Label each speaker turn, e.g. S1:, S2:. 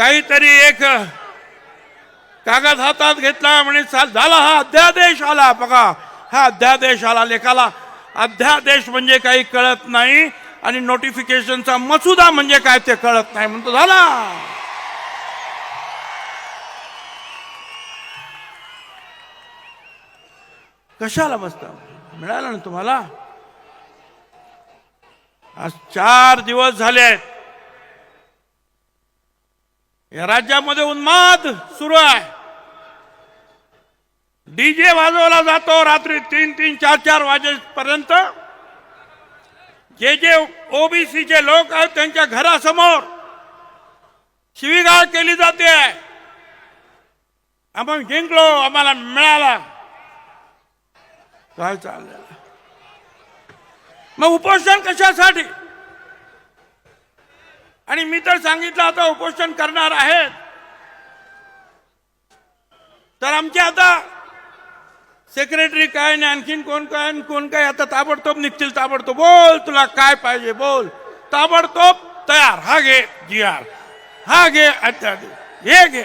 S1: काहीतरी एक कागद हातात घेतला म्हणे झाला हा अध्यादेश आला. बघा हा अध्यादेश आला लेखाला. अध्यादेश म्हणजे काही कळत नाही आणि नोटिफिकेशनचा मसुदा म्हणजे काय ते कळत नाही म्हणतो झाला. कशाला बसता मिळालं ना तुम्हाला? आज चार दिवस झाले आहेत. या राज्यामध्ये उन्माद सुरू आहे. डीजे वाजवला जातो रात्री तीन तीन चार चार वाजेपर्यंत. जे जे ओबीसीचे लोक आहेत त्यांच्या घरासमोर शिवीगाळ केली जाते. आपण जिंकलो आम्हाला मिळाला. काय चाललं मग उपोषण कशासाठी? आणि मी तर सांगितलं आता उपोषण करणार आहेत. तर आमचे आता सेक्रेटरी काय आणि आणखीन कोण काय आणि कोण काय आता ताबडतोब निघतील ताबडतोब. बोल तुला काय पाहिजे बोल. ताबडतोब तयार. हा घे जी आर. हा घे अध्यादेश हे घे.